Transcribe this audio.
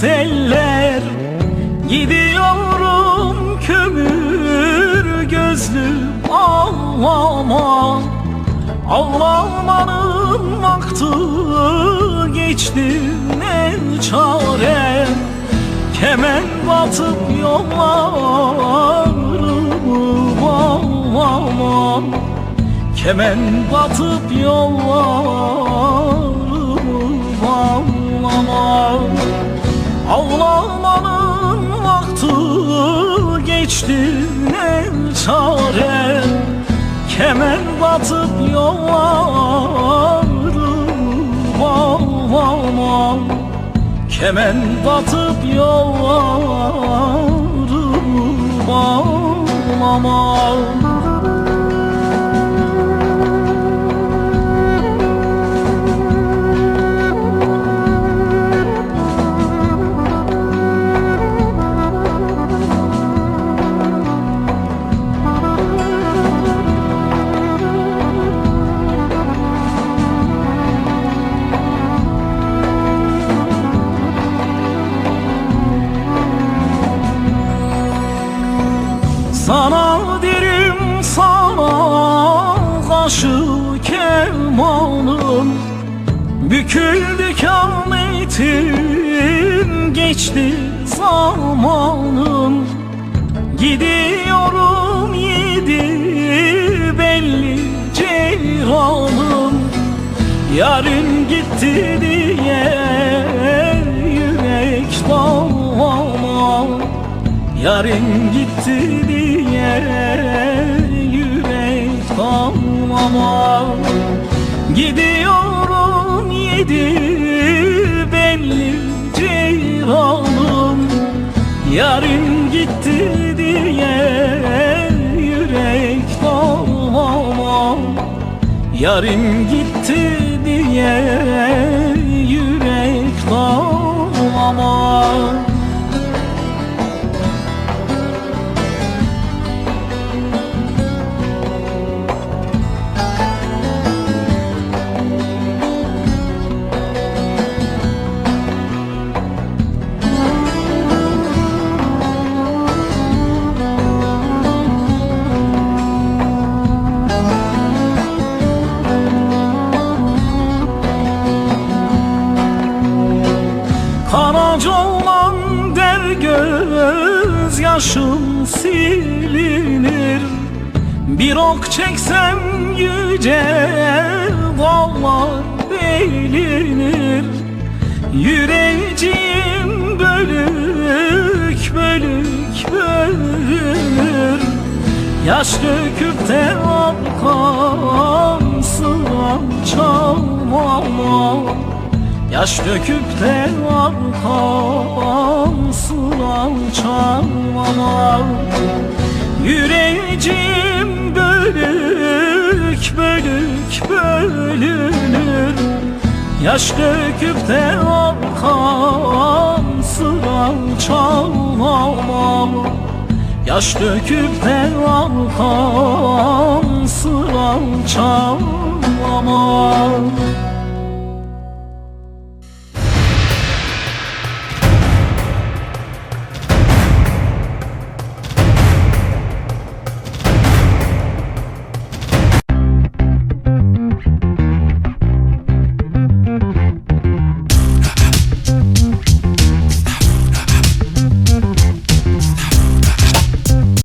seller. Gidiyorum kömür gözlüm ağlama Ağlamanın vakti geçti ne çare. Kemen batıp yollarım ağlama Kemen batıp yollarım ağlama Ağlamanın vakti geçti ne çare? Kemen batıp yollarımı bağlama. Kemen batıp yollarımı kaşı kemanım Büküldü kametin geçti zamanım Gidiyorum yedi belli ceyranım Yarın gitti diye yürek dağlamam Yarın gitti diye yürek dağlama Gidiyorum yedi belli ceyranım Yarın gitti diye yürek dağlama Yarın gitti diye yaşım silinir. Bir ok çeksem yüce dağlar belinir Yüreğim bölük bölük bölünür. Yaş döküp de arkam sıram çalmama. Yaş döküp de arkam çalmama Yüreğim bölük bölük bölünür. Yaş döküp de arkam sıram çalmama Yaş döküp de arkam